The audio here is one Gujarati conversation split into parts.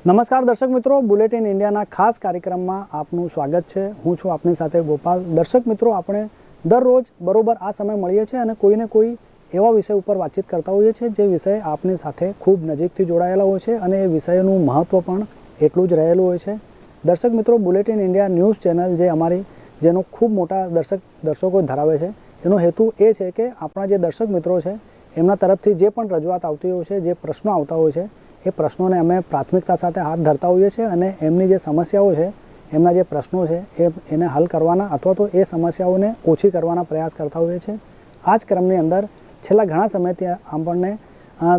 નમસ્કાર દર્શક મિત્રો, બુલેટિન ઇન્ડિયાના ખાસ કાર્યક્રમમાં આપનું સ્વાગત છે. હું છું આપની સાથે ગોપાલ. દર્શક મિત્રો, આપણે દરરોજ બરોબર આ સમય મળીએ છીએ અને કોઈને કોઈ એવા વિષય ઉપર વાતચીત કરતા હોઈએ છીએ જે વિષય આપની સાથે ખૂબ નજીકથી જોડાયેલા હોય છે અને એ વિષયનું મહત્ત્વ પણ એટલું જ રહેલું હોય છે. દર્શક મિત્રો, બુલેટિન ઇન્ડિયા ન્યૂઝ ચેનલ જે અમારી, જેનો ખૂબ મોટા દર્શક, દર્શકો ધરાવે છે, એનો હેતુ એ છે કે આપણા જે દર્શક મિત્રો છે, એમના તરફથી જે પણ રજૂઆત આવતી હોય છે, જે પ્રશ્નો આવતા હોય છે એ પ્રશ્નોને અમે પ્રાથમિકતા સાથે હાથ ધરતા હોઈએ છીએ અને એમની જે સમસ્યાઓ છે, એમના જે પ્રશ્નો છે, એ એને હલ કરવાના અથવા તો એ સમસ્યાઓને ઓછી કરવાના પ્રયાસ કરતા હોઈએ છીએ. આ જ ક્રમની અંદર છેલ્લા ઘણા સમયથી આપણને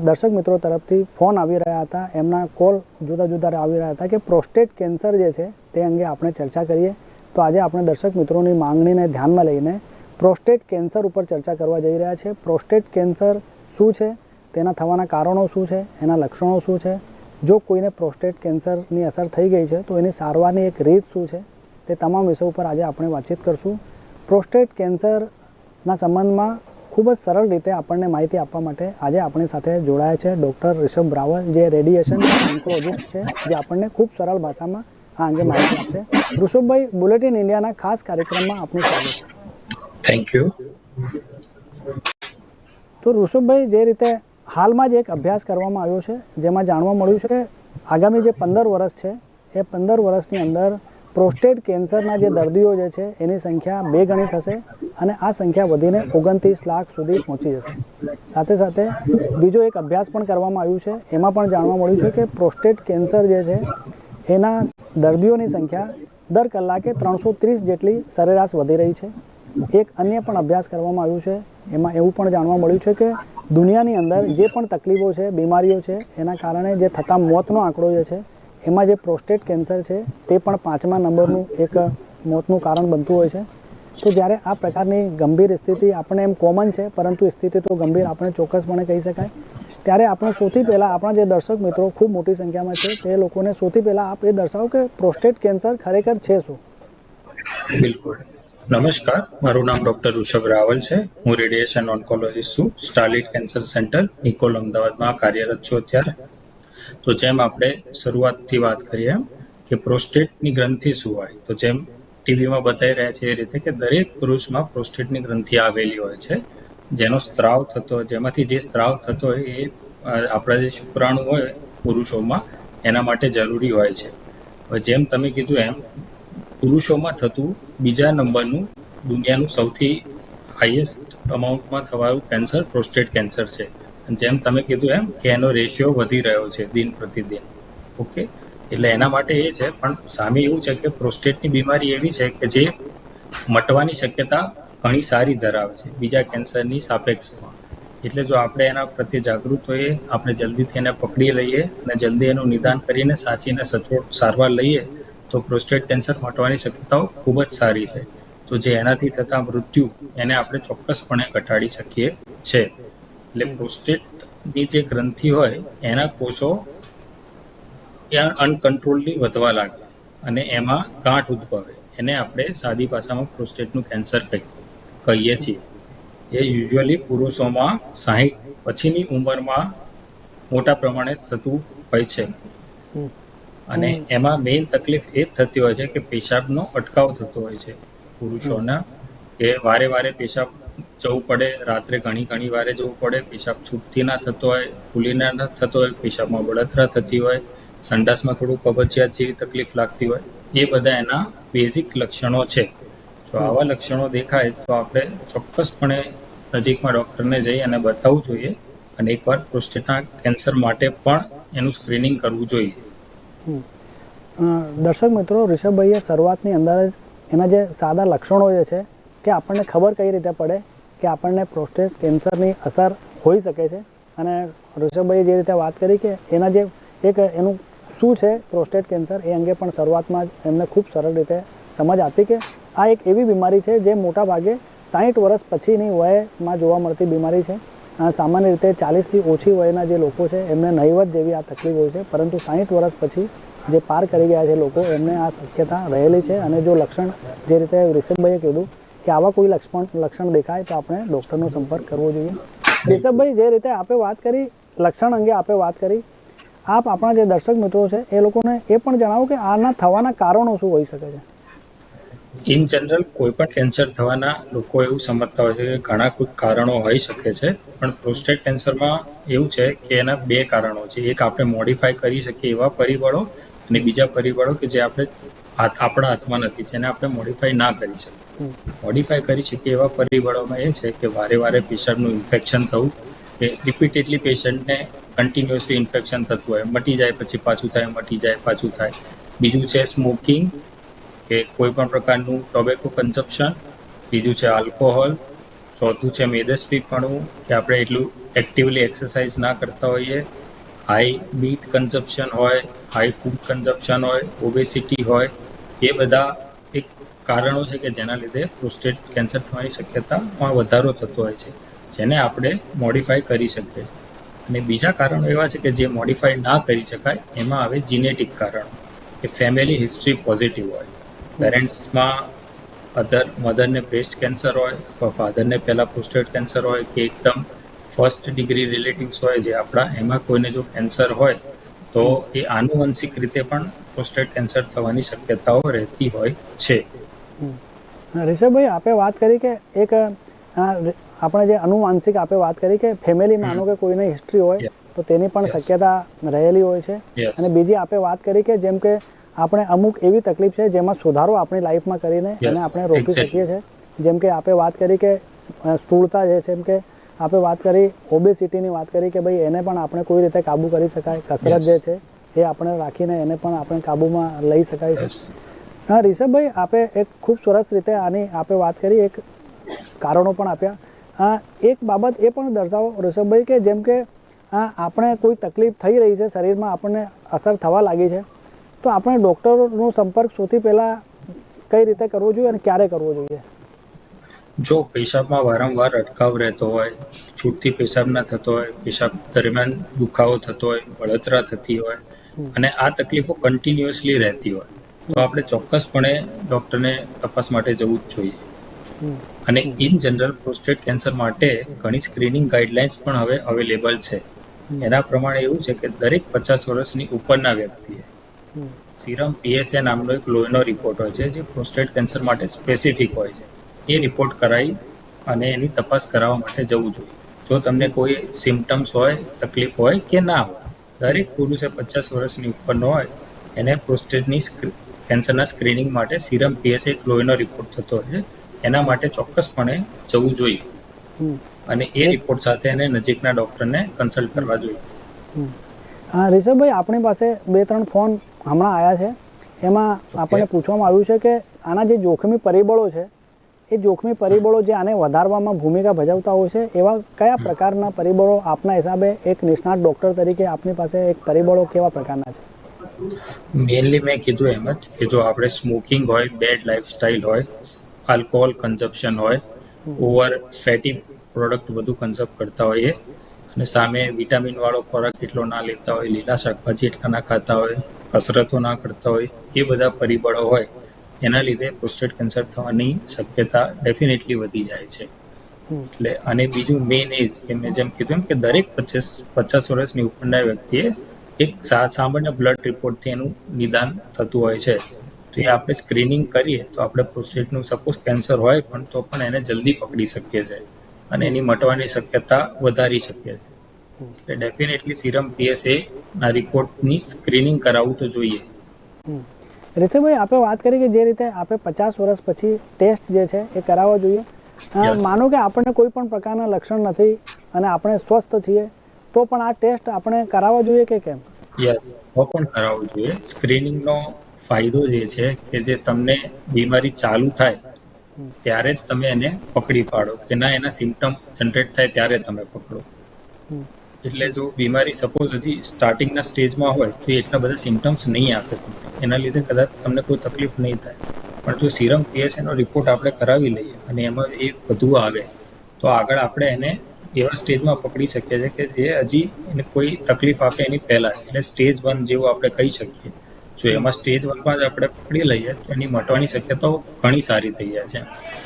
દર્શક મિત્રો તરફથી ફોન આવી રહ્યા હતા, એમના કોલ જુદા જુદા આવી રહ્યા હતા કે પ્રોસ્ટેટ કેન્સર જે છે, તે અંગે આપણે ચર્ચા કરીએ. તો આજે આપણે દર્શક મિત્રોની માંગણીને ધ્યાનમાં લઈને પ્રોસ્ટેટ કેન્સર ઉપર ચર્ચા કરવા જઈ રહ્યા છે પ્રોસ્ટેટ કેન્સર શું છે? તેના થવાના કારણો શું છે એના લક્ષણો શું છે? જો કોઈને પ્રોસ્ટેટ કેન્સરની અસર થઈ ગઈ છે તો એની સારવારની એક રીત શું છે? તે તમામ વિષયો ઉપર આજે આપણે વાતચીત કરશું. પ્રોસ્ટેટ કેન્સરના સંબંધમાં ખૂબ જ સરળ રીતે આપણને માહિતી આપવા માટે આજે આપણી સાથે જોડાયા છે ડૉક્ટર રિષભ રાવલ જે રેડિયેશન ઓન્કોલોજિસ્ટ છે જે આપણને ખૂબ સરળ ભાષામાં આ અંગે માહિતી આપશે. ઋષભભાઈ બુલેટિન ઇન્ડિયાના ખાસ કાર્યક્રમમાં આપનું સ્વાગત છે. થેન્ક યુ તો ઋષભભાઈ જે રીતે હાલમાં જ એક અભ્યાસ કરવામાં આવ્યો છે, જેમાં જાણવા મળ્યું છે કે આગામી જે પંદર વર્ષ છે, એ પંદર વર્ષની અંદર પ્રોસ્ટેટ કેન્સરના જે દર્દીઓ જે છે, એની સંખ્યા બે ગણી થશે અને આ સંખ્યા વધીને ઓગણત્રીસ લાખ સુધી પહોંચી જશે. સાથે સાથે બીજો એક અભ્યાસ પણ કરવામાં આવ્યું છે, એમાં પણ જાણવા મળ્યું છે કે પ્રોસ્ટેટ કેન્સર જે છે, એના દર્દીઓની સંખ્યા દર કલાકે ત્રણસો ત્રીસ જેટલી સરેરાશ વધી રહી છે. એક અન્ય પણ અભ્યાસ કરવામાં આવ્યું છે, એમાં એવું પણ જાણવા મળ્યું છે કે દુનિયાની અંદર જે પણ તકલીફો છે, બીમારીઓ છે, એના કારણે જે થતા મોતનો આંકડો જે છે, એમાં જે પ્રોસ્ટેટ કેન્સર છે, તે પણ પાંચમા નંબરનું એક મોતનું કારણ બનતું હોય છે. તો જ્યારે આ પ્રકારની ગંભીર સ્થિતિ આપણે એમ કોમન છે, પરંતુ સ્થિતિ તો ગંભીર આપણે ચોક્કસપણે કહી શકાય. ત્યારે આપણે સૌથી પહેલાં આપણા જે દર્શક મિત્રો ખૂબ મોટી સંખ્યામાં છે, તે લોકોને સૌથી પહેલાં આપ એ દર્શાવો કે પ્રોસ્ટેટ કેન્સર ખરેખર છે શું? બિલકુલ. નમસ્કાર, મારું નામ ડૉક્ટર ઋષભ રાવલ છે. હું રેડિયેશન ઓન્કોલોજીસ્ટ છું સ્ટારલિટ કેન્સર સેન્ટર, નિકોલ અમદાવાદમાં કાર્યરત છું અત્યારે. તો જેમ આપણે શરૂઆતથી વાત કરીએ કે પ્રોસ્ટેટની ગ્રંથિ શું હોય, તો જેમ ટીવીમાં બતાવી રહ્યા છે એ રીતે કે દરેક પુરુષમાં પ્રોસ્ટેટની ગ્રંથિ આવેલી હોય છે. જેનો સ્ત્રાવ થતો હોય, જેમાંથી જે સ્ત્રાવ થતો હોય એ આપણા જે શુક્રાણુ હોય પુરુષોમાં, એના માટે જરૂરી હોય છે. જેમ તમે કીધું એમ પુરુષોમાં થતું બીજા નંબરનું દુનિયાનું સૌથી હાઈએસ્ટ અમાઉન્ટમાં થવાનું કેન્સર પ્રોસ્ટેટ કેન્સર છે. જેમ તમે કીધું એમ કે એનો રેશિયો વધી રહ્યો છે દિન પ્રતિદિન. ઓકે એટલે એના માટે એ છે, પણ સામે એવું છે કે પ્રોસ્ટેટની બીમારી એવી છે કે જે મટવાની શક્યતા ઘણી સારી ધરાવે છે બીજા કેન્સરની સાપેક્ષમાં. એટલે જો આપણે એના પ્રત્યે જાગૃત હોઈએ, આપણે જલ્દીથી એને પકડી લઈએ અને જલ્દી એનું નિદાન કરીને સાચીને સચોટ સારવાર લઈએ તો પ્રોસ્ટેટ કેન્સર મટવાની શક્યતાઓ ખૂબ જ સારી છે. તો જે એનાથી થતા મૃત્યુ એને આપણે ચોક્કસપણે ઘટાડી શકીએ છે. એટલે પ્રોસ્ટેટની જે ગ્રંથિ હોય, એના કોષો ત્યાં અનકન્ટ્રોલલી વધવા લાગે અને એમાં ગાંઠ ઉદ્ભવે. એને આપણે સાદી ભાષામાં પ્રોસ્ટેટનું કેન્સર કહી કહીએ છીએ. એ યુઝ્યુઅલી પુરુષોમાં સાહીઠ પછીની ઉંમરમાં મોટા પ્રમાણે થતું હોય છે. અને એમાં મેઇન તકલીફ એ જ થતી હોય છે કે પેશાબનો અટકાવ થતો હોય છે. પુરુષોના કે વારે વારે પેશાબ જવું પડે રાત્રે ઘણી ઘણી વારે જવું પડે પેશાબ છૂટથી ના થતો હોય ખુલીને ના થતો હોય પેશાબમાં બળતરા થતી હોય સંડાસમાં થોડું કબજિયાત જેવી તકલીફ લાગતી હોય એ બધા એના બેઝિક લક્ષણો છે. જો આવા લક્ષણો દેખાય તો આપણે ચોક્કસપણે નજીકમાં ડૉક્ટરને જઈ અને બતાવવું જોઈએ અને એકવાર પ્રોસ્ટેટના કેન્સર માટે પણ એનું સ્ક્રીનિંગ કરવું જોઈએ. દર્શક મિત્રો, ઋષભભાઈએ શરૂઆતની અંદર જ એના જે સાદા લક્ષણો જે છે કે આપણને ખબર કઈ રીતે પડે કે આપણને પ્રોસ્ટેટ કેન્સરની અસર હોઈ શકે છે. અને ઋષભભાઈએ જે રીતે વાત કરી કે એના જે એક એનું શું છે પ્રોસ્ટેટ કેન્સર એ અંગે પણ શરૂઆતમાં જ એમને ખૂબ સરળ રીતે સમજ આપી કે આ એક એવી બીમારી છે જે મોટા ભાગે સાહીઠ વર્ષ પછીની વયમાં જોવા મળતી બીમારી છે. સામાન્ય રીતે ચાલીસથી ઓછી વયના જે લોકો છે એમને નહીવત જેવી આ તકલીફ હોય છે, પરંતુ સાહીઠ વર્ષ પછી જે પાર કરી ગયા છે લોકો, એમને આ શક્યતા રહેલી છે અને જો લક્ષણ જે રીતે રિષભભાઈએ કીધું કે આવા કોઈ લક્ષણ લક્ષણ દેખાય તો આપણે ડૉક્ટરનો સંપર્ક કરવો જોઈએ. રિષભભાઈ જે રીતે આપે વાત કરી, લક્ષણ અંગે આપે વાત કરી, આપ આપણા જે દર્શક મિત્રો છે, એ લોકોને એ પણ જણાવો કે આના થવાના કારણો શું હોઈ શકે છે. ઇન જનરલ કોઈ પણ કેન્સર થવાના લોકો એવું સમજતા હોય છે કે ઘણા કોઈ કારણો હોઈ શકે છે, પણ પ્રોસ્ટેટ કેન્સરમાં એવું છે કે એના બે કારણો છે. એક આપણે મોડિફાય કરી શકીએ એવા પરિબળો અને બીજા પરિબળો કે જે આપણે હાથ આપણા હાથમાં નથી જેને આપણે મોડિફાઈ ના કરી શકીએ. મોડિફાઈ કરી શકીએ એવા પરિબળોમાં એ છે કે વારે વારે પેશન્ટનું ઇન્ફેક્શન થવું કે રિપીટેડલી પેશન્ટને કન્ટિન્યુઅસલી ઇન્ફેક્શન થતું હોય મટી જાય પછી પાછું થાય મટી જાય પાછું થાય. બીજું છે સ્મોકિંગ કે કોઈ પણ પ્રકારનું ટોબેકો કન્ઝપ્શન બીજું છે આલ્કોહોલ ચોથું છે મેદસ્વીપણું કે આપણે એટલું એક્ટિવલી એક્સરસાઇઝ ના કરતા હોઈએ. હાઈ બીટ કન્ઝપ્શન હોય હાઈ ફૂડ કન્ઝપ્શન હોય ઓબેસિટી હોય, એ બધા એક કારણો છે કે જેના લીધે પ્રોસ્ટેટ કેન્સર થવાની શક્યતામાં વધારો થતો હોય છે, જેને આપણે મોડિફાઈ કરી શકીએ અને બીજા કારણો એવા છે કે જે મોડિફાઈ ના કરી શકાય, એમાં આવે જીનેટિક કારણો, કે ફેમિલી હિસ્ટ્રી પોઝિટિવ હોય. પેરેન્ટ્સમાં અધર મધરને બ્રેસ્ટ કેન્સર હોય, અથવા ફાધરને પહેલાં પ્રોસ્ટેટ કેન્સર હોય, કે એકદમ ફર્સ્ટ ડિગ્રી રિલેટિવ્સ હોય, જે આપણા એમાં કોઈને જો કેન્સર હોય તો એ આનુવંશિક રીતે પણ પ્રોસ્ટેટ કેન્સર થવાની શક્યતાઓ રહેતી હોય છે. ઋષભભાઈ આપે વાત કરી કે એક આપણે જે અનુવાંશિક આપે વાત કરી કે ફેમિલી માનો કે કોઈને હિસ્ટ્રી હોય તો તેની પણ શક્યતા રહેલી હોય છે. અને બીજી આપે વાત કરી કે જેમ કે આપણે અમુક એવી તકલીફ છે જેમાં સુધારો આપણી લાઈફમાં કરીને એને આપણે રોકી શકીએ છીએ. જેમ કે આપે વાત કરી કે સ્થૂળતા જે છે એમ કે આપે વાત કરી ઓબેસિટીની વાત કરી કે ભાઈ એને પણ આપણે કોઈ રીતે કાબુ કરી શકાય? કસરત જે છે એ આપણે રાખીને એને પણ આપણે કાબૂમાં લઈ શકાય છે. હા રિષભભાઈ આપે એક ખૂબ સરસ રીતે આની આપે વાત કરી એક કારણો પણ આપ્યા. હા એક બાબત એ પણ દર્શાવો રિષભભાઈ કે જેમ કે આપણે કોઈ તકલીફ થઈ રહી છે શરીરમાં આપણને અસર થવા લાગી છે તો આપણે ડૉક્ટરનો સંપર્ક સૌથી પહેલાં કઈ રીતે કરવો જોઈએ અને ક્યારે કરવો જોઈએ? જો પેશાબમાં વારંવાર અટકાવ રહેતો હોય છૂટથી પેશાબ ના થતો હોય પેશાબ દરમિયાન દુખાવો થતો હોય બળતરા થતી હોય અને આ તકલીફો કન્ટિન્યુઅસલી રહેતી હોય તો આપણે ચોક્કસપણે ડૉક્ટરને તપાસ માટે જવું જ જોઈએ. અને ઇન જનરલ પ્રોસ્ટેટ કેન્સર માટે ઘણી સ્ક્રીનિંગ ગાઈડલાઇન્સ પણ હવે અવેલેબલ છે. એના પ્રમાણે એવું છે કે દરેક પચાસ વર્ષની ઉપરના વ્યક્તિએ. સિરમ પીએસએ નામનો એક લોહીનો રિપોર્ટ હોય છે જે પ્રોસ્ટેટ કેન્સર માટે સ્પેસિફિક હોય છે. એ રિપોર્ટ કરાવી અને એની તપાસ કરાવવા માટે જવું જોઈએ. જો તમને કોઈ સિમ્ટમ્સ હોય તકલીફ હોય કે ના હોય દરેક પુરુષે પચાસ વર્ષની ઉપરનો હોય એને પ્રોસ્ટેટની કેન્સરના સ્ક્રીનિંગ માટે સિરમ પીએસએ એક લોહીનો રિપોર્ટ થતો હોય છે એના માટે ચોક્કસપણે જવું જોઈએ. અને એ રિપોર્ટ સાથે એને નજીકના ડૉક્ટરને કન્સલ્ટ કરવા જોઈએ. હા રિષભભાઈ આપણી પાસે બે ત્રણ ફોન હમણાં આવ્યા છે. એમાં આપણને પૂછવામાં આવ્યું છે કે આના જે જોખમી પરિબળો છે એ જોખમી પરિબળો જે આને વધારવામાં ભૂમિકા ભજવતા હોય છે, એવા કયા પ્રકારના પરિબળો આપના હિસાબે એક નિષ્ણાત ડૉક્ટર તરીકે આપની પાસે એક પરિબળો કેવા પ્રકારના છે? મેઇનલી મેં કીધું એમ જ કે જો આપણે સ્મોકિંગ હોય બેડ લાઇફસ્ટાઇલ હોય આલ્કોહોલ કન્ઝપ્શન હોય ઓવર ફેટી પ્રોડક્ટ વધુ કન્ઝપ્ટ કરતા હોઈએ અને સામે વિટામિન વાળો ખોરાક એટલો ના લેતા હોય, લીલા શાકભાજી એટલા ના ખાતા હોય, કસરતો ના કરતા હોય, એ બધા પરિબળો હોય. એના લીધે પ્રોસ્ટેટ કેન્સર થવાની શક્યતા ડેફિનેટલી વધી જાય છે. એટલે અને બીજું મેઇન એજ કે મેં જેમ કીધું એમ કે દરેક પચાસ પચાસ વર્ષની ઉપરના વ્યક્તિએ એક સામાન્ય બ્લડ રિપોર્ટથી એનું નિદાન થતું હોય છે. તો એ આપણે સ્ક્રીનિંગ કરીએ તો આપણે પ્રોસ્ટેટનું સપોઝ કેન્સર હોય પણ તો પણ એને જલ્દી પકડી શકીએ છીએ અને એની મટવાની શક્યતા વધારી શકીએ છીએ. એટલે ડેફિનેટલી સિરમ પીએસએ ના રિપોર્ટની સ્ક્રીનિંગ કરાવવું તો જોઈએ. હમ. આપણે વાત કરી કે જે રીતે આપણે પચાસ વર્ષ પછી ટેસ્ટ જે છે એ કરાવવો જોઈએ. માનો કે આપણને કોઈ પણ પ્રકારના લક્ષણ નથી અને આપણે સ્વસ્થ છીએ તો પણ આ ટેસ્ટ આપણે કરાવવો જોઈએ કે કેમ? યસ તો પણ કરાવવો જોઈએ. સ્ક્રીનિંગનો ફાયદો જે છે કે જે તમને બીમારી ચાલુ થાય ત્યારે જ તમે એને પકડી પાડો. કે ના એના સિમ્ટમ જનરેટ થાય ત્યારે તમે પકડો. એટલે જો બીમારી સપોઝ હજી સ્ટાર્ટિંગના સ્ટેજમાં હોય, તો એટલા બધા સિમ્ટમ્સ નહીં આપે. એના લીધે કદાચ તમને કોઈ તકલીફ નહીં થાય. પણ જો સિરમ પીએસએનો રિપોર્ટ આપણે કરાવી લઈએ અને એમાં એ બધું આવે, તો આગળ આપણે એને એવા સ્ટેજમાં પકડી શકીએ છીએ કે જે હજી એને કોઈ તકલીફ આપે એની પહેલાં. એટલે સ્ટેજ વન જેવું આપણે કહી શકીએ. જો એમાં સ્ટેજ વનમાં જ આપણે પકડી લઈએ, તો એની મટવાની શક્યતાઓ ઘણી સારી થઈ જાય છે.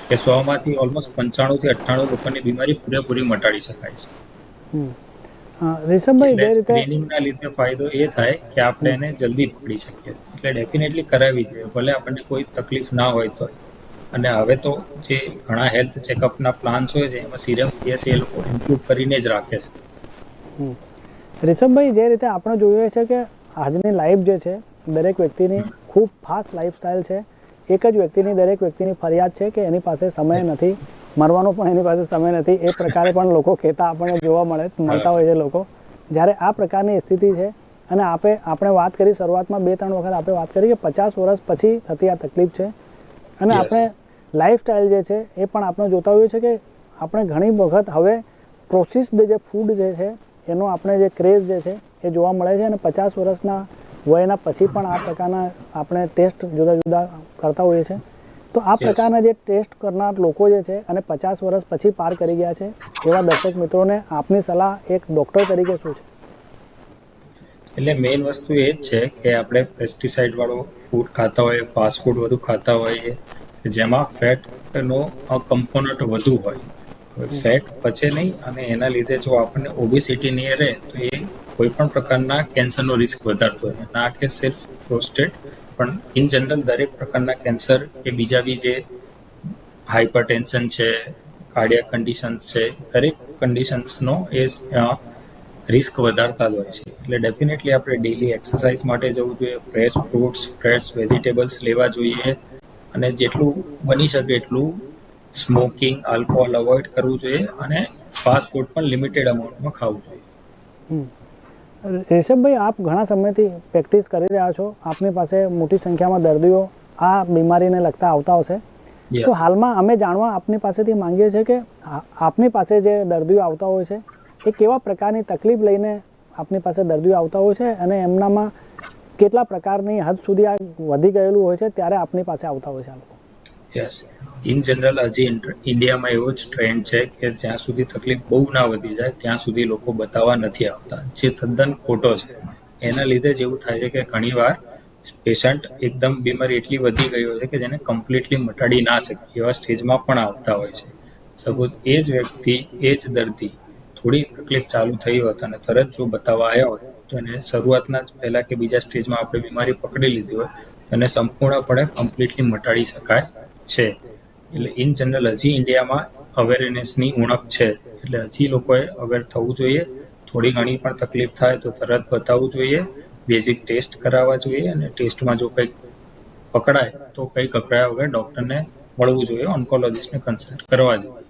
કે સોમાંથી ઓલમોસ્ટ પંચાણુંથી અઠ્ઠાણું લોકોની બીમારી પૂરેપૂરી મટાડી શકાય છે. અ, જે રીતે સ્ક્રીનિંગના લીધે ફાયદો એ થાય કે આપણે એને જલ્દી પકડી શકીએ. એટલે ડેફિનેટલી કરાવવી જોઈએ ભલે આપણને કોઈ તકલીફ ના હોય તો. અને હવે તો જે ઘણા હેલ્થ ચેકઅપના પ્લાન્સ હોય છે એમાં સિરમ પીએસ એ લોકો ઇન્ક્લુડ કરીને જ રાખે છે. રિષભભાઈ જે રીતે આપણે જોઈએ છે કે આજની લાઈફ જે છે દરેક વ્યક્તિની ખૂબ ફાસ્ટ લાઈફસ્ટાઈલ છે. એક જ વ્યક્તિની દરેક વ્યક્તિની ફરિયાદ છે કે એની પાસે સમય નથી. મરવાનો પણ એની પાસે સમય નથી. એ પ્રકારે પણ લોકો કહેતા આપણને જોવા મળે મળતા હોય છે લોકો. જ્યારે આ પ્રકારની સ્થિતિ છે અને આપે આપણે વાત કરી શરૂઆતમાં બે ત્રણ વખત આપણે વાત કરી કે પચાસ વર્ષ પછી થતી આ તકલીફ છે. અને. આપણે લાઈફસ્ટાઈલ જે છે એ પણ આપણે જોતા હોઈએ છીએ કે આપણે ઘણી વખત હવે પ્રોસેસ્ડ જે ફૂડ જે છે એનો આપણે જે ક્રેઝ જે છે એ જોવા મળે છે અને પચાસ વર્ષના વયના પછી પણ આ પ્રકારના આપણે ટેસ્ટ જુદા જુદા કરતા હોઈએ છીએ. તો આ પ્રકારના જે ટેસ્ટ કરનાર લોકો જે છે અને પચાસ વર્ષ પછી પાર કરી ગયા છે એવા દર્શક મિત્રોને આપની સલાહ એક ડૉક્ટર તરીકે શું છે? એટલે મેઇન વસ્તુ એ જ છે કે આપણે પેસ્ટિસાઇડ વાળો ફૂડ ખાતા હોઈએ ફાસ્ટ ફૂડ વધુ ખાતા હોઈએ જેમાં ફેટનો કમ્પોનન્ટ વધુ હોય. ફેટ પચે નહીં અને એના લીધે જો આપણને ઓબેસિટી નહીં રહે તો એ કોઈ પણ પ્રકારના કેન્સરનો રિસ્ક વધારતો હોય. ના કે સિર્ફ પ્રોસ્ટેટ પણ ઇન જનરલ દરેક પ્રકારના કેન્સર કે બીજા બી જે હાઇપરટેન્શન છે કાર્ડિયા કન્ડિશન્સ છે, દરેક કન્ડિશન્સનો એ રિસ્ક વધારતા જ હોય છે એટલે ડેફિનેટલી આપણે ડેલી એક્સરસાઇઝ માટે જવું જોઈએ ફ્રેશ ફ્રૂટ્સ ફ્રેશ વેજીટેબલ્સ લેવા જોઈએ અને જેટલું બની શકે એટલું સ્મોકિંગ આલ્કોહોલ અવોઇડ કરવું જોઈએ અને ફાસ્ટ ફૂડ પણ લિમિટેડ અમાઉન્ટમાં ખાવું જોઈએ. રિષભભાઈ આપ ઘણા સમયથી પ્રેક્ટિસ કરી રહ્યા છો. આપની પાસે મોટી સંખ્યામાં દર્દીઓ આ બીમારીને લગતા આવતા હશે. તો હાલમાં અમે જાણવા આપની પાસેથી માંગીએ છીએ કે આપની પાસે જે દર્દીઓ આવતા હોય છે એ કેવા પ્રકારની તકલીફ લઈને આપની પાસે દર્દીઓ આવતા હોય છે અને એમનામાં કેટલા પ્રકારની હદ સુધી આ વધી ગયેલું હોય છે ત્યારે આપની પાસે આવતા હોય છે આ લોકો. યસ ઇન જનરલ હજી ઇન્ડિયામાં એવો જ ટ્રેન્ડ છે કે જ્યાં સુધી તકલીફ બહુ ના વધી જાય, ત્યાં સુધી લોકો બતાવવા નથી આવતા. જે તદ્દન ખોટો છે. એના લીધે જ એવું થાય છે કે ઘણીવાર પેશન્ટ એકદમ બીમારી એટલી વધી ગઈ હોય છે કે જેને કમ્પ્લીટલી મટાડી ના શકે. એવા સ્ટેજમાં પણ આવતા હોય છે. સપોઝ એ જ વ્યક્તિ, એ જ દર્દી થોડી તકલીફ ચાલુ થઈ હોત અને તરત જો બતાવવા આવ્યા હોય, તો એને શરૂઆતના જ પહેલા કે બીજા સ્ટેજમાં આપણે બીમારી પકડી લીધી હોય અને સંપૂર્ણપણે કમ્પ્લીટલી મટાડી શકાય છે. એટલે ઇન જનરલ હજી ઇન્ડિયામાં અવેરનેસની ઉણપ છે. એટલે હજી લોકોએ અવેર થવું જોઈએ. થોડી ઘણી પણ તકલીફ થાય તો તરત બતાવવું જોઈએ. બેઝિક ટેસ્ટ કરાવવા જોઈએ અને ટેસ્ટમાં જો કંઈક પકડાય તો કંઈ ગભરાયા વગર ડૉક્ટરને મળવું જોઈએ ઓન્કોલોજીસ્ટને કન્સલ્ટ કરવા જોઈએ.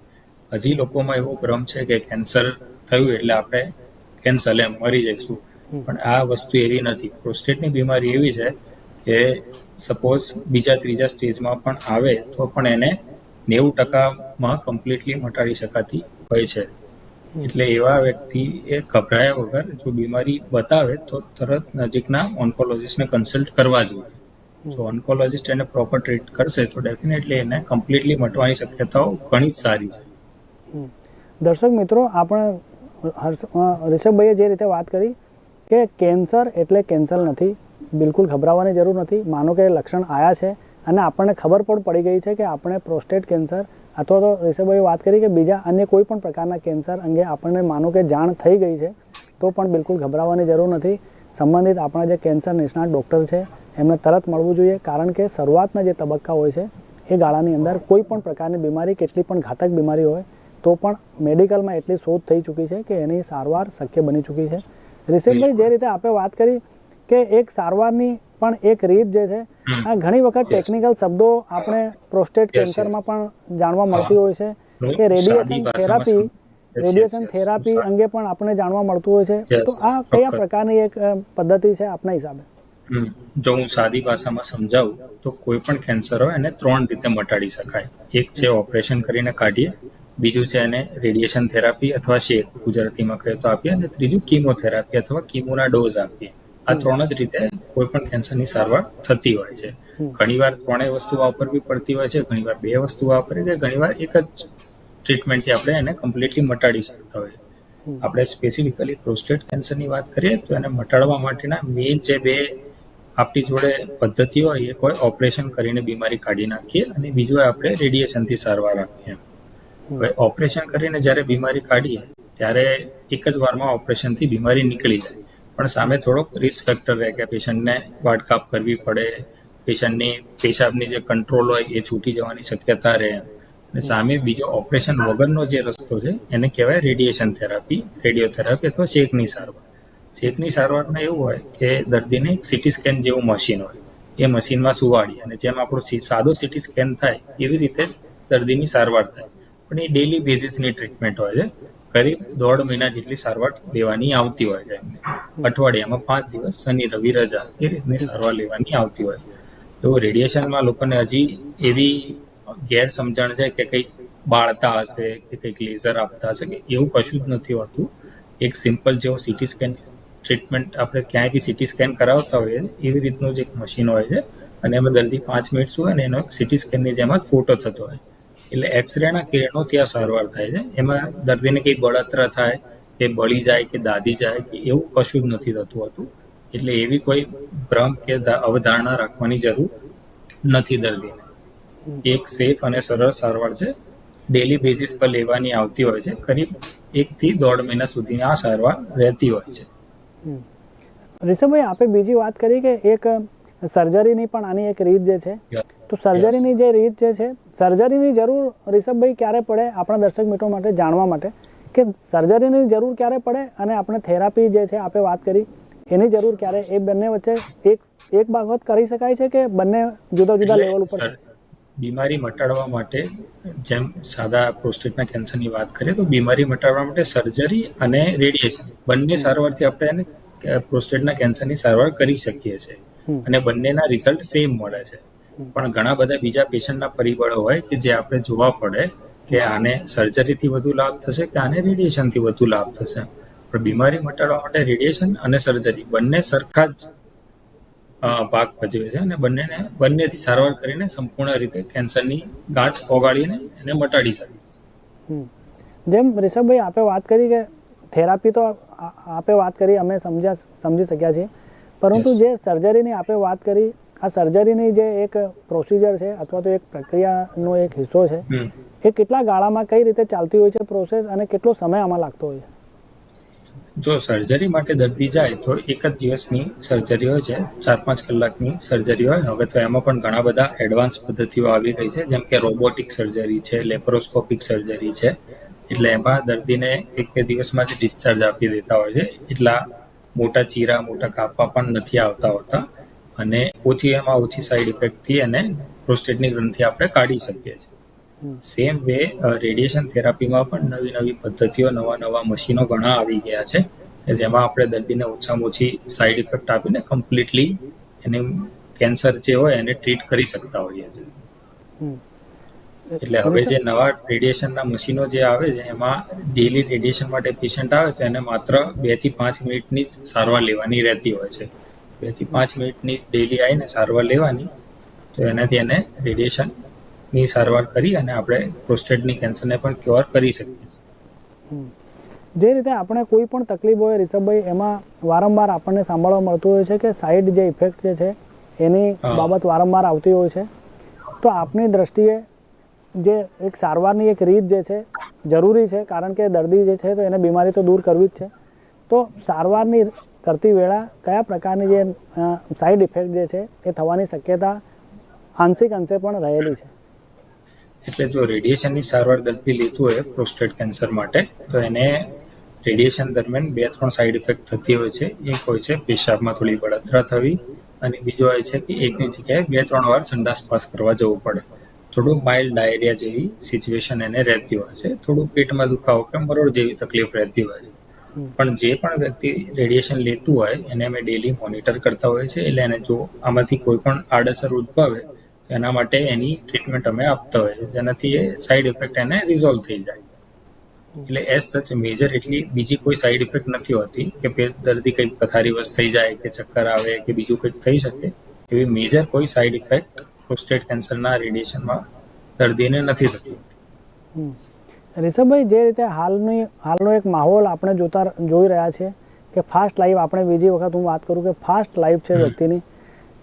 હજી લોકોમાં એવો ભ્રમ છે કે કેન્સર થયું એટલે આપણે કેન્સર એમ મરી જઈશું. પણ આ વસ્તુ એવી નથી. પ્રોસ્ટેટની બીમારી એવી છે કે સપોઝ બીજા ત્રીજા સ્ટેજમાં પણ આવે તો પણ એને નેવું ટકામાં કમ્પ્લીટલી મટાડી શકાતી હોય છે. એટલે એવા વ્યક્તિ એ ગભરાયા વગર જો બીમારી બતાવે તો તરત નજીકના ઓન્કોલોજિસ્ટને કન્સલ્ટ કરવા જોઈએ. જો ઓન્કોલોજિસ્ટ એને પ્રોપર ટ્રીટ કરશે તો ડેફિનેટલી એને કમ્પ્લીટલી મટવાની શક્યતાઓ ઘણી જ સારી છે. દર્શક મિત્રો આપણે હર્ષ અ, રિષભભાઈએ જે રીતે વાત કરી કે કેન્સર એટલે કેન્સર નથી બિલકુલ ગભરાવાની જરૂર નથી. માનો કે લક્ષણ આવ્યા છે અને આપણને ખબર પણ પડી ગઈ છે કે આપણે પ્રોસ્ટેટ કેન્સર અથવા તો ઋષભભાઈ વાત કરી કે બીજા અન્ય કોઈ પણ પ્રકારના કેન્સર અંગે આપણને માનો કે જાણ થઈ ગઈ છે તો પણ બિલકુલ ગભરાવાની જરૂર નથી. સંબંધિત આપણા જે કેન્સર નિષ્ણાત ડૉક્ટર છે એમને તરત મળવું જોઈએ કારણ કે શરૂઆતના જે તબક્કા હોય છે એ ગાળાની અંદર કોઈ પણ પ્રકારની બીમારી કેટલી પણ ઘાતક બીમારી હોય તો પણ મેડિકલમાં એટલી શોધ થઈ ચૂકી છે કે એની સારવાર શક્ય બની ચૂકી છે. રિષભભાઈ જે રીતે આપણે વાત કરી કે એક સારવારની પણ એક રીત જે છે આ ઘણી વખત ટેકનિકલ શબ્દો આપણે પ્રોસ્ટેટ. કેન્સરમાં પણ જાણવા મળતી હોય છે કે રેડિયેશન થેરાપી રેડિયેશન થેરાપી અંગે પણ આપણે જાણવા મળતું હોય છે. તો આ કયા પ્રકારની એક પદ્ધતિ છે આપના હિસાબે? જો હું સાદી ભાષામાં સમજાવું તો કોઈ પણ કેન્સર હોય એને ત્રણ રીતે મટાડી શકાય. એક છે ઓપરેશન કરીને કાઢીએ બીજું છે એને રેડિયેશન થેરાપી અથવા શેક ગુજરાતીમાં કહીએ તો આપીએ અને ત્રીજું કીમોથેરાપી અથવા કીમોના ડોઝ આપીએ. આ ત્રણ જ રીતે કોઈ પણ કેન્સરની સારવાર થતી હોય છે. ઘણીવાર ત્રણેય વસ્તુ વાપરવી પડતી હોય છે ઘણીવાર બે વસ્તુ વાપરે છે ઘણીવાર એક જ ટ્રીટમેન્ટથી આપણે એને કમ્પ્લીટલી મટાડી શકતા હોઈએ. આપણે સ્પેસિફિકલી પ્રોસ્ટેટ કેન્સરની વાત કરીએ તો એને મટાડવા માટેના મેઇન જે બે આપણી જોડે પદ્ધતિઓ હોય એ કોઈ ઓપરેશન કરીને બીમારી કાઢી નાખીએ અને બીજું આપણે રેડિયેશનથી સારવાર આપીએ. હવે ઓપરેશન કરીને જ્યારે બીમારી કાઢીએ ત્યારે એક જ વારમાં ઓપરેશનથી બીમારી નીકળી જાય. પણ સામે થોડોક રિસ્ક ફેક્ટર રહે કે પેશન્ટને વાટકાપ કરવી પડે પેશન્ટની પેશાબની જે કંટ્રોલ હોય એ છૂટી જવાની શક્યતા રહે. અને સામે બીજો ઓપરેશન વગરનો જે રસ્તો છે, એને કહેવાય રેડિયેશન થેરાપી રેડિયોથેરાપી અથવા શેકની સારવાર. શેકની સારવારમાં એવું હોય કે દર્દીને એક સિટી સ્કેન જેવું મશીન હોય. એ મશીનમાં સુવાડી અને જેમ આપણો સાદો સિટી સ્કેન થાય, એવી રીતે દર્દીની સારવાર થાય. પણ એ ડેલી બેઝિસની ટ્રીટમેન્ટ હોય છે. કરીબ દોઢ મહિના જેટલી સારવાર લેવાની આવતી હોય છે એમને. અઠવાડિયામાં પાંચ દિવસ શનિ, રવિ, રજા એ રીતની સારવાર લેવાની આવતી હોય તો રેડિયેશનમાં લોકોને હજી એવી ગેરસમજણ છે કે કંઈક બાળતા હશે, કે કંઈક લેઝર આપતા હશે, કે એવું કશું જ નથી હોતું. એક સિમ્પલ જેવો સિટી સ્કેન ટ્રીટમેન્ટ આપણે ક્યાંય બી સિટી સ્કેન કરાવતા હોઈએ, એવી રીતનું જ એક મશીન હોય છે. અને એમાં દર્દી પાંચ મિનિટ હોય ને એનો એક સિટી સ્કેનની જેમ જ ફોટો થતો હોય. એટલે એક્સરેના કિરણો ત્યાં સારવાર થાય છે. એમાં દર્દીને કંઈ બળતરા થાય કે બળી જાય કે દાદી જાય કે એવું કશું જ નથી થતું હોતું. એટલે એવી કોઈ ભ્રમ કે અવધારણા રાખવાની જરૂર નથી દર્દીને એક સેફ અને સરળ સારવાર છે. ડેલી બેઝિસ પર લેવાની આવતી હોય છે. કરીબ એકથી દોઢ મહિના સુધીની આ સારવાર રહેતી હોય છે. ઋષભભાઈ આપે બીજી વાત કરી કે એક સર્જરીની પણ આની એક રીત જે છે. તો સર્જરીની જે રીત જે છે સર્જરીની જરૂર રિષભભાઈ ક્યારે પડે? આપણા દર્શક મિત્રો માટે જાણવા માટે. કે સર્જરીની જરૂર ક્યારે પડે અને આપણે થેરાપી જે છે આપણે વાત કરી એની જરૂર ક્યારે? એ બંને વચ્ચે એક એક બાબત કરી શકાય છે કે બંને જુદા જુદા લેવલ ઉપર બીમારી મટાડવા માટે જેમ સાદા પ્રોસ્ટેટના કેન્સરની વાત કરીએ તો બીમારી મટાડવા માટે સર્જરી અને રેડિયેશન બંને સારવારથી આપણે એને પ્રોસ્ટેટના કેન્સરની સારવાર કરી શકીએ છીએ. અને બંનેના રિઝલ્ટ સેમ મળે છે. પણ ઘણા બધા બીજા પેશન્ટના પરિબળો હોય કે જે આપણે જોવા પડે કે આને સર્જરીથી વધુ લાભ થશે કે આને રેડિયેશનથી વધુ લાભ થશે? પણ બીમારી મટાડવા માટે રેડિયેશન અને સર્જરી બંને સરખા જ ભાગ ભજવે છે અને બંનેને બંનેથી સારવાર કરીને સંપૂર્ણ રીતે કેન્સરની ગાંઠ ઓગાળીને એને મટાડી શકે છે. જેમ રિષભભાઈ આપે વાત કરી કે થેરાપી તો આપે વાત કરી અમે સમજ્યા સમજી શક્યા છીએ. પરંતુ જે સર્જરીની આપે વાત કરી આ સર્જરીની જે એક પ્રોસિજર છે અથવા તો એક પ્રક્રિયાનો એક હિસ્સો છે. એ કેટલા ગાળામાં કઈ રીતે ચાલતી હોય છે પ્રોસેસ અને કેટલો સમય આમાં લાગતો હોય છે? જો સર્જરી માટે દર્દી જાય તો એક જ દિવસની સર્જરી હોય છે ચાર પાંચ કલાકની સર્જરી હોય. હવે તો એમાં પણ ઘણા બધા એડવાન્સ પદ્ધતિઓ આવી ગઈ છે જેમ કે રોબોટિક સર્જરી છે લેપ્રોસ્કોપિક સર્જરી છે. એટલે એમાં દર્દીને એક બે દિવસમાં જ ડિસ્ચાર્જ આપી દેતા હોય છે. એટલા મોટા ચીરા મોટા કાપા પણ નથી આવતા હોતા. અને ઓછી એમાં ઓછી સાઈડ ઇફેક્ટથી એને પ્રોસ્ટેટની ગ્રંથિ આપણે કાઢી શકીએ છીએ. સેમ વે રેડિયેશન થેરાપીમાં પણ નવી નવી પદ્ધતિઓ નવા નવા મશીનો ઘણા આવી ગયા છે કે જેમાં આપણે દર્દીને ઓછામાં ઓછી સાઈડ ઇફેક્ટ આપીને કમ્પ્લીટલી એને કેન્સર જે હોય એને ટ્રીટ કરી શકતા હોઈએ છીએ. એટલે હવે જે નવા રેડિયેશનના મશીનો જે આવે છે એમાં ડેલી રેડિયેશન માટે પેશન્ટ આવે તો એને માત્ર બેથી પાંચ મિનિટની જ સારવાર લેવાની રહેતી હોય છે. બેથી પાંચ મિનિટની ડેલી આવીને સારવાર લેવાની. તો એનાથી એને રેડિયેશનની સારવાર કરી અને આપણે પ્રોસ્ટેટની કેન્સરને પણ ક્યોર કરી શકીએ છીએ. જે રીતે આપણે કોઈ પણ તકલીફ હોય રિષભભાઈ એમાં વારંવાર આપણને સાંભળવા મળતું હોય છે કે સાઈડ જે ઇફેક્ટ જે છે એની બાબત વારંવાર આવતી હોય છે. તો આપની દ્રષ્ટિએ જે એક સારવારની એક રીત જે છે જરૂરી છે કારણ કે દર્દી જે છે તો એને બીમારી તો દૂર કરવી જ છે. તો સારવારની કરતી વેળા કયા પ્રકારની જે સાઈડ ઇફેક્ટ જે છે એ થવાની શક્યતા આંશિક અંશે પણ રહેલી છે? એટલે જો રેડિયેશનની સારવાર દર્દી લેતું હોય પ્રોસ્ટેટ કેન્સર માટે, તો એને રેડિયેશન દરમિયાન બે ત્રણ સાઈડ ઇફેક્ટ થતી હોય છે. એક હોય છે પેશાબમાં થોડી બળતરા થવી અને બીજો હોય છે કે એકની જગ્યાએ બે ત્રણ વાર સંડાસ પાસ કરવા જવું પડે. થોડું માઇલ્ડ ડાયરિયા જેવી સિચ્યુએશન એને રહેતી હોય છે. થોડું પેટમાં દુખાવો કે મરોડ જેવી તકલીફ રહેતી હોય છે. પણ જે પણ વ્યક્તિ રેડિયેશન લેતું હોય, એને અમે ડેલી મોનિટર કરતા હોઈએ છીએ. એટલે એને જો આમાંથી કોઈ પણ આડઅસર ઉદ્ભવે એના માટે એની ટ્રીટમેન્ટ અમે આપતા હોઈએ જેનાથી એ સાઈડ ઇફેક્ટ એને રિઝોલ્વ થઈ જાય. એટલે એઝ સચ મેજર એટલી બીજી કોઈ સાઈડ ઇફેક્ટ નથી હોતી કે પેટ દર્દી કંઈક પથારીવશ થઈ જાય, કે ચક્કર આવે, કે બીજું કંઈક થઈ શકે. એવી મેજર કોઈ સાઈડ ઇફેક્ટ પ્રોસ્ટેટ કેન્સરના રેડિયેશનમાં દર્દીને નથી થતી. રિષભભાઈ જે રીતે હાલની હાલનો એક માહોલ આપણે જોતા જોઈ રહ્યા છીએ કે ફાસ્ટ લાઈફ આપણે બીજી વખત હું વાત કરું કે ફાસ્ટ લાઈફ છે વ્યક્તિની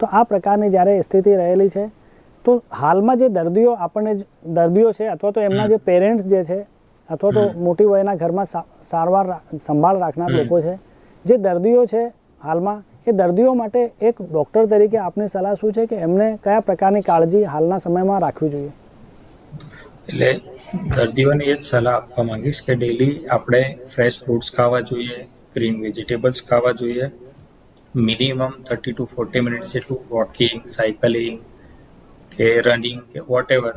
તો આ પ્રકારની જ્યારે સ્થિતિ રહેલી છે તો હાલમાં જે દર્દીઓ આપણને દર્દીઓ છે અથવા તો એમના જે પેરેન્ટ્સ જે છે અથવા તો મોટી વયના ઘરમાં સારવાર સંભાળ રાખનાર લોકો છે જે દર્દીઓ છે હાલમાં એ દર્દીઓ માટે એક ડૉક્ટર તરીકે આપની સલાહ શું છે કે એમને કયા પ્રકારની કાળજી હાલના સમયમાં રાખવી જોઈએ? એટલે દર્દીઓને એ જ સલાહ આપવા માંગીશ કે ડેલી આપણે ફ્રેશ ફ્રૂટ્સ ખાવા જોઈએ ગ્રીન વેજીટેબલ્સ ખાવા જોઈએ. Minimum thirty to forty minutes જેટલું વોકિંગ સાયકલિંગ કે રનિંગ કે વોટ એવર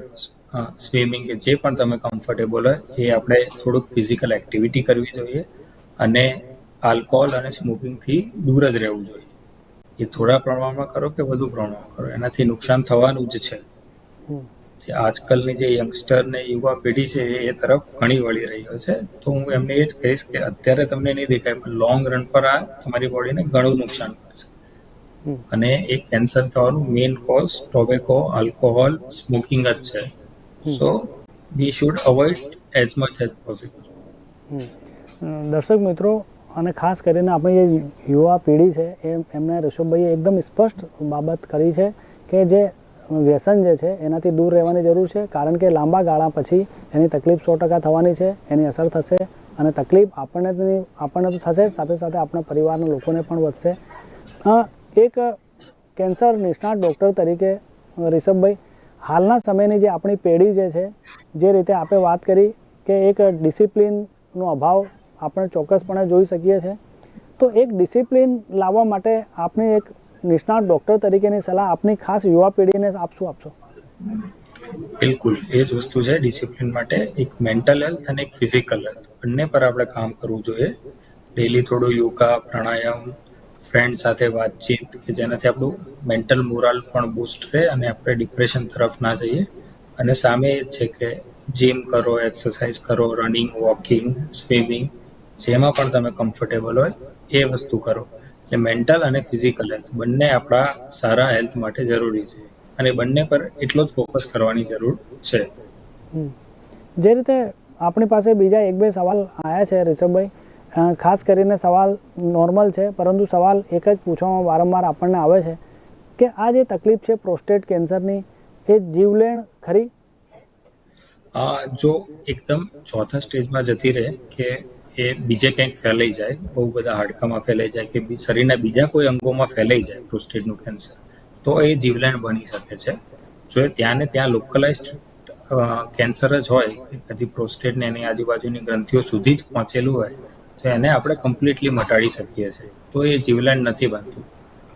સ્વિમિંગ કે જે પણ તમે કમ્ફર્ટેબલ હોય, એ આપણે થોડુંક ફિઝિકલ એક્ટિવિટી કરવી જોઈએ અને આલ્કોહોલ અને સ્મોકિંગથી દૂર જ રહેવું જોઈએ. એ થોડા પ્રમાણમાં કરો કે વધુ પ્રમાણમાં કરો? એનાથી નુકસાન થવાનું જ છે. જે આજકાલની જે યંગસ્ટર ને યુવા પેઢી છે એ તરફ ઘણી વળી રહ્યો છે. તો હું એમને એ જ કહીશ કે અત્યારે તમને નહીં દેખાય પણ લોંગ રન પર આ તમારી બોડીને ઘણું નુકસાન કરશે. અને એ કેન્સર થવાનું main cause tobacco alcohol smoking જ છે. So we should avoid as much as possible દર્શક મિત્રો અને ખાસ કરીને આપણી જે યુવા પેઢી છે એ એમને ઋષભભાઈએ એકદમ સ્પષ્ટ બાબત કરી છે કે જે વ્યસન જે છે, એનાથી દૂર રહેવાની જરૂર છે, કારણ કે લાંબા ગાળા પછી એની તકલીફ સો ટકા થવાની છે, એની અસર થશે અને તકલીફ આપણને આપણને તો થશે, સાથે સાથે આપણા પરિવારના લોકોને પણ વધશે. એક કેન્સર નિષ્ણાત ડૉક્ટર તરીકે, રિષભભાઈ, હાલના સમયની જે આપણી પેઢી જે છે, જે રીતે આપણે વાત કરી કે એક ડિસિપ્લિનનો અભાવ આપણે ચોક્કસપણે જોઈ શકીએ છીએ. તો એક ડિસિપ્લિન લાવવા માટે આપની એક નિષ્ણાત ડૉક્ટર તરીકેની સલાહ આપની ખાસ યુવા પેઢીને આપશું આપશો? બિલકુલ. એ જ વસ્તુ છે ડિસિપ્લિન માટે એક મેન્ટલ હેલ્થ અને એક ફિઝિકલ હેલ્થ બંને પર આપણે કામ કરવું જોઈએ. ડેલી થોડું યોગા, પ્રાણાયામ ફ્રેન્ડ સાથે વાતચીત, કે જેનાથી આપણું મેન્ટલ મોરાલ પણ બૂસ્ટ રહે અને આપણે ડિપ્રેશન તરફ ના જઈએ. અને સામે એ છે કે જીમ કરો એક્સરસાઇઝ કરો રનિંગ વોકિંગ સ્વિમિંગ જેમાં પણ તમે કમ્ફર્ટેબલ હોય, એ વસ્તુ કરો. એટલે મેન્ટલ અને ફિઝિકલ હેલ્થ બંને આપણા સારા હેલ્થ માટે જરૂરી છે. અને બંને પર એટલો જ ફોકસ કરવાની જરૂર છે. જે રીતે આપણી પાસે બીજા એક બે સવાલ આવ્યા છે રિષભભાઈ ખાસ કરીને સવાલ નોર્મલ છે પરંતુ સવાલ એક જ પૂછવામાં વારંવાર આપણને આવે છે કે આ જે તકલીફ છે પ્રોસ્ટેટ કેન્સરની એ જીવલેણ ખરી? જો એકદમ ચોથા સ્ટેજમાં જતી રહે કે એ બીજે ક્યાંક ફેલાઈ જાય, બહુ બધા હાડકામાં ફેલાઈ જાય કે શરીરના બીજા કોઈ અંગોમાં ફેલાઈ જાય પ્રોસ્ટેટનું કેન્સર તો એ જીવલેણ બની શકે છે. જો એ ત્યાં ને ત્યાં લોકલાઇઝ કેન્સર જ હોય પછી પ્રોસ્ટેટને એની આજુબાજુની ગ્રંથિઓ સુધી જ પહોંચેલું હોય, તો એને આપણે કમ્પ્લીટલી મટાડી શકીએ છીએ. તો એ જીવલેણ નથી બનતું.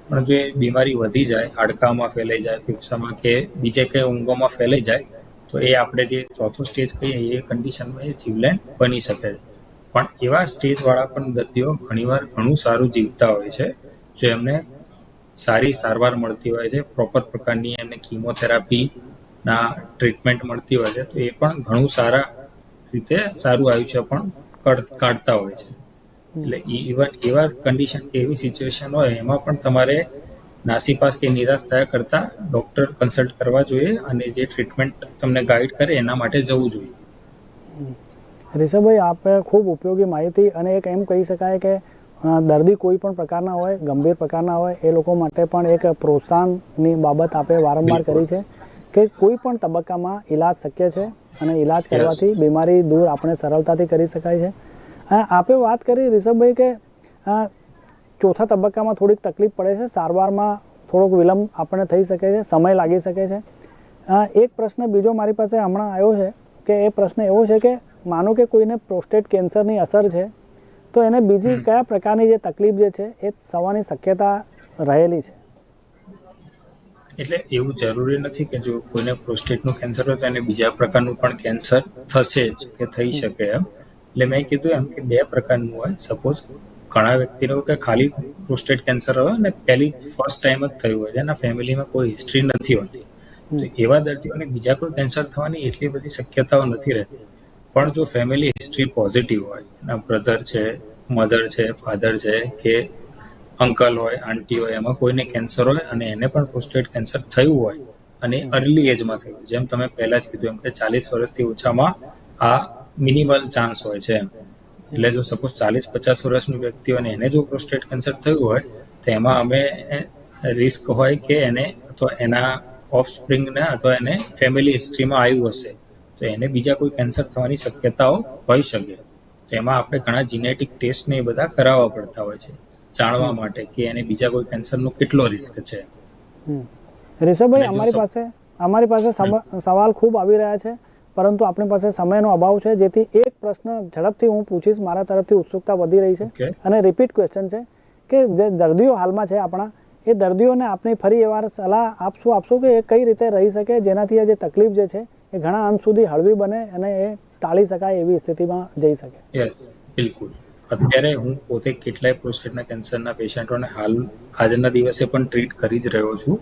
પણ જો એ બીમારી વધી જાય, હાડકામાં ફેલાઈ જાય, ફેફસામાં કે બીજે કંઈ અંગોમાં ફેલાઈ જાય, તો એ આપણે જે ચોથો સ્ટેજ કહીએ, એ કન્ડિશનમાં એ જીવલેણ બની શકે છે. પણ એવા સ્ટેજવાળા પણ દર્દીઓ ઘણીવાર ઘણું સારું જીવતા હોય છે, જો એમને સારી સારવાર મળતી હોય છે પ્રોપર પ્રકારની એમને કીમોથેરાપીના ટ્રીટમેન્ટ મળતી હોય છે, તો એ પણ ઘણું સારા રીતે સારું આયુષ્ય પણ કાઢતા હોય છે. એટલે ઇવન એવા કન્ડિશન એવી સિચ્યુએશન હોય, એમાં પણ તમારે નાસીપાસ કે નિરાશ થયા કરતાં ડૉક્ટર કન્સલ્ટ કરવા જોઈએ અને જે ટ્રીટમેન્ટ તમને ગાઈડ કરે એના માટે જવું જોઈએ. રિષભભાઈ આપે ખૂબ ઉપયોગી માહિતી અને એક એમ કહી શકાય કે દર્દી કોઈ પણ પ્રકારના હોય ગંભીર પ્રકારના હોય એ લોકો માટે પણ એક પ્રોત્સાહનની બાબત આપે વારંવાર કરી છે કે કોઈ પણ તબક્કામાં ઈલાજ શક્ય છે અને ઈલાજ કરવાથી બીમારી દૂર આપણે સરળતાથી કરી શકાય છે. આપે વાત કરી રિષભભાઈ કે ચોથા તબક્કામાં થોડીક તકલીફ પડે છે સારવારમાં થોડોક વિલંબ આપણને થઈ શકે છે સમય લાગી શકે છે. એક પ્રશ્ન બીજો મારી પાસે હમણાં આવ્યો છે કે એ પ્રશ્ન એવો છે કે માનો કે કોઈને પ્રોસ્ટેટ કેન્સરની અસર છે તો એને બીજી કયા પ્રકારની જે તકલીફ જે છે એ થવાની શક્યતા રહેલી છે? એટલે એવું જરૂરી નથી કે જો કોઈને પ્રોસ્ટેટનું કેન્સર હોય તો એને બીજા પ્રકારનું પણ કેન્સર થશે જ કે થઈ શકે એમ. એટલે મેં કીધું એમ કે બે પ્રકારનું હોય. સપોઝ ઘણા વ્યક્તિને કે ખાલી પ્રોસ્ટેટ કેન્સર હોય અને પહેલી ફર્સ્ટ ટાઈમ જ થયું હોય. છે એના ફેમિલીમાં કોઈ હિસ્ટ્રી નથી હોતી. તો એવા દર્દીઓને બીજા કોઈ કેન્સર થવાની એટલી બધી શક્યતાઓ નથી રહેતી. પણ જો ફેમિલી હિસ્ટ્રી પોઝિટિવ હોય, એના બ્રધર છે મધર છે ફાધર છે કે અંકલ હોય આંટી હોય, એમાં કોઈને કેન્સર હોય અને એને પણ પ્રોસ્ટેટ કેન્સર થયું હોય અને અર્લી એજમાં થયું. જેમ તમે પહેલા જ કીધું એમ કે ચાલીસ વર્ષથી ઓછામાં આ મિનિમલ ચાન્સ હોય છે એટલે જો સપોઝ ચાલીસ, પચાસ વર્ષની વ્યક્તિ હોય અને એને જો પ્રોસ્ટેટ કેન્સર થયું હોય, તો એમાં અમે રિસ્ક હોય કે એને અથવા એના ઓફ સ્પ્રિંગને અથવા એને ફેમિલી હિસ્ટ્રીમાં આવ્યું હશે તો એને બીજા કોઈ કેન્સર થવાની શક્યતાઓ હોઈ શકે. તો એમાં આપણે ઘણા જીનેટિક ટેસ્ટ ને એ બધા કરાવવા પડતા હોય છે જાણવા માટે કે એને બીજા કોઈ કેન્સરનો કેટલો રિસ્ક છે. હમ. રિષભભાઈ અમારી પાસે અમારી પાસે સવાલ ખૂબ આવી રહ્યા છે પરંતુ આપણી પાસે સમયનો અભાવ છે જેથી એક પ્રશ્ન ઝડપથી હું પૂછીશ મારા તરફથી ઉત્સુકતા વધી રહી છે. અને રિપીટ ક્વેશ્ચન છે કે જે દર્દીઓ હાલમાં છે આપણા એ દર્દીઓને આપની ફરી એવા સલાહ આપશું આપશો કે એ કઈ રીતે રહી શકે જેનાથી આ જે તકલીફ જે છે એ ઘણા અંશ સુધી હળવી બને અને એ ટાળી શકાય એવી સ્થિતિમાં જઈ શકે. યસ બિલકુલ. અત્યારે હું પોતે કેટલાય પ્રોસ્ટેટના કેન્સરના પેશન્ટોને હાલ આજના દિવસે પણ ટ્રીટ કરી જ રહ્યો છું.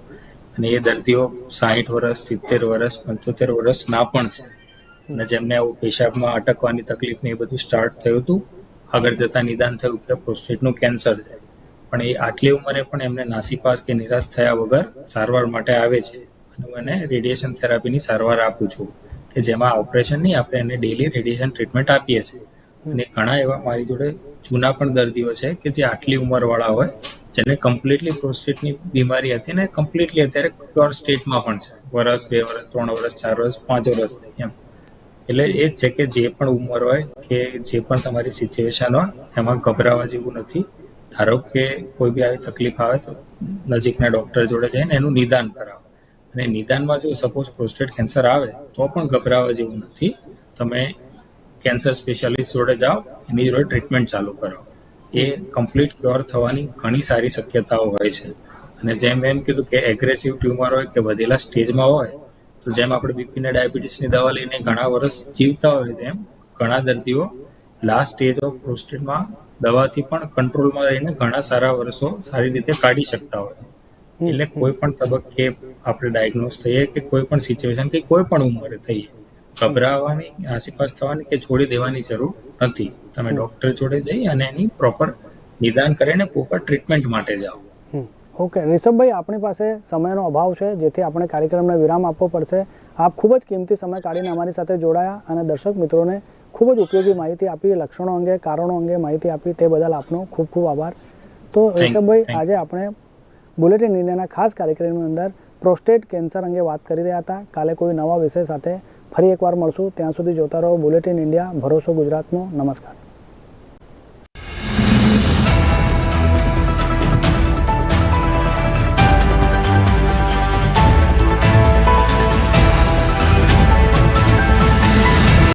અને એ દર્દીઓ સાહીઠ વર્ષ, સિત્તેર વર્ષ, પંચોતેર વર્ષના પણ છે. અને જેમને આવું પેશાબમાં અટકવાની તકલીફ ને એ બધું સ્ટાર્ટ થયું હતું, આગળ જતાં નિદાન થયું કે પ્રોસ્ટેટનું કેન્સર છે. પણ એ આટલી ઉંમરે પણ એમને નાસીપાસ કે નિરાશ થયા વગર સારવાર માટે આવે છે. હું એને રેડિયેશન થેરાપીની સારવાર આપું છું. કે જેમાં ઓપરેશન નહીં, આપણે એને ડેલી રેડિયેશન ટ્રીટમેન્ટ આપીએ છીએ. અને ઘણા એવા મારી જોડે જૂના પણ દર્દીઓ છે કે જે આટલી ઉંમરવાળા હોય, જેને કમ્પ્લીટલી પ્રોસ્ટેટની બીમારી હતી ને કમ્પ્લીટલી અત્યારે ક્યોર સ્ટેટમાં પણ છે. વર્ષ બે વર્ષ ત્રણ વર્ષ ચાર વર્ષ પાંચ વર્ષથી એમ. એટલે એ જ છે કે જે પણ ઉંમર હોય કે જે પણ તમારી સિચ્યુએશન હોય, એમાં ગભરાવા જેવું નથી. ધારો કે કોઈ બી આવી તકલીફ આવે તો નજીકના ડૉક્ટર જોડે જઈને એનું નિદાન કરાવો. અને નિદાનમાં જો સપોઝ પ્રોસ્ટેટ કેન્સર આવે તો પણ ગભરાવા જેવું નથી. તમે કેન્સર સ્પેશિયાલિસ્ટ જોડે જાઓ એની જોડે ટ્રીટમેન્ટ ચાલુ કરો. એ કમ્પ્લીટ ક્યોર થવાની ઘણી સારી શક્યતાઓ હોય છે. અને જેમ એમ કીધું કે એગ્રેસિવ ટ્યુમર હોય કે વધેલા સ્ટેજમાં હોય તો જેમ આપણે બીપી ને ડાયાબિટીસની દવા લઈને ઘણા વર્ષ જીવતા હોય તેમ ઘણા દર્દીઓ લાસ્ટ સ્ટેજ ઓફ પ્રોસ્ટેટમાં દવાથી પણ કંટ્રોલમાં રહીને ઘણા સારા વર્ષો સારી રીતે કાઢી શકતા હોય. એટલે કોઈ પણ તબક્કે આપણે ડાયગ્નોઝ થઈએ કે કોઈ પણ સિચ્યુએશન કે કોઈ પણ ઉંમરે થઈએ ગભરાવાની આસીપાસ થવાની કે છોડી દેવાની જરૂર નથી. તમે ડૉક્ટર જોડે જઈ અને એની પ્રોપર નિદાન કરીને પ્રોપર ટ્રીટમેન્ટ માટે જાઓ. ઓકે રિષભભાઈ આપણી પાસે સમયનો અભાવ છે જેથી આપણે કાર્યક્રમને વિરામ આપવો પડશે. આપ ખૂબ જ કિંમતી સમય કાઢીને અમારી સાથે જોડાયા અને દર્શક મિત્રોને ખૂબ જ ઉપયોગી માહિતી આપી લક્ષણો અંગે કારણો અંગે માહિતી આપી તે બદલ આપનો ખૂબ ખૂબ આભાર. તો રિષભભાઈ આજે આપણે બુલેટિન ઇન્ડિયાના ખાસ કાર્યક્રમની અંદર પ્રોસ્ટેટ કેન્સર અંગે વાત કરી રહ્યા હતા. કાલે કોઈ નવા વિષય સાથે ફરી એકવાર મળશું. ત્યાં સુધી જોતા રહો બુલેટિન ઇન્ડિયા. ભરોસો ગુજરાતનો. નમસ્કાર.